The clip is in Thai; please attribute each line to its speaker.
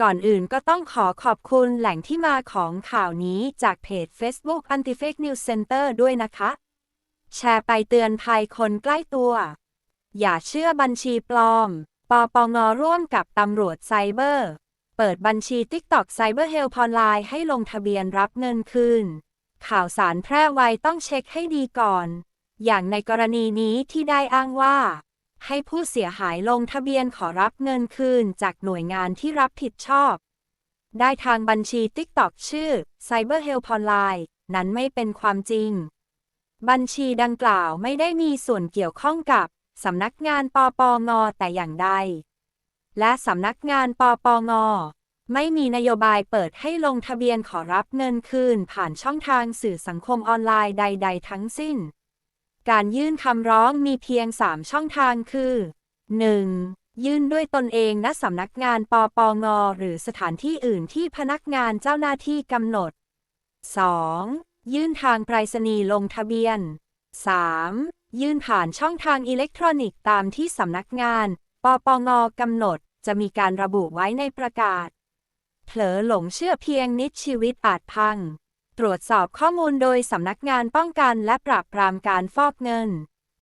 Speaker 1: ก่อนอื่นก็ต้องขอขอบคุณแหล่งที่มาของข่าวนี้จากเพจ Facebook Anti Fake News Center ด้วยนะคะ แชร์ไปเตือนภัยคนใกล้ตัว อย่าเชื่อบัญชีปลอม ปปงร่วมกับตำรวจไซเบอร์ เปิดบัญชี TikTok Cyber Help Online ให้ลงทะเบียนรับเงินคืน ข่าวสารแพร่ไวต้องเช็คให้ดีก่อน อย่างในกรณีนี้ที่ได้อ้างว่า ให้ผู้เสียหายลงทะเบียนขอรับเงินคืนจากหน่วยงานที่รับผิดชอบ ได้ทางบัญชี TikTok ชื่อ Cyber Help Online นั้นไม่เป็นความจริง บัญชีดังกล่าวไม่ได้มีส่วนเกี่ยวข้องกับสำนักงานปปงแต่อย่างใด และสำนักงานปปงไม่มีนโยบายเปิดให้ลงทะเบียนขอรับเงินคืนผ่านช่องทางสื่อสังคมออนไลน์ใด ๆ ทั้งสิ้น การยื่นคำร้องมีเพียง 3 ช่องทางคือ 1. ยื่นด้วยตนเองณสำนักงานปปง หรือสถานที่อื่นที่พนักงานเจ้าหน้าที่กำหนด 2. ยื่นทางไปรษณีย์ลงทะเบียน 3. ยื่นผ่านช่องทางอิเล็กทรอนิกส์ตามที่สำนักงาน ปปงกำหนด จะมีการระบุไว้ในประกาศ เผลอหลงเชื่อเพียงนิดชีวิตอาจพัง ตรวจสอบข้อมูลโดยสำนักงานป้องกันและปราบปรามการฟอกเงิน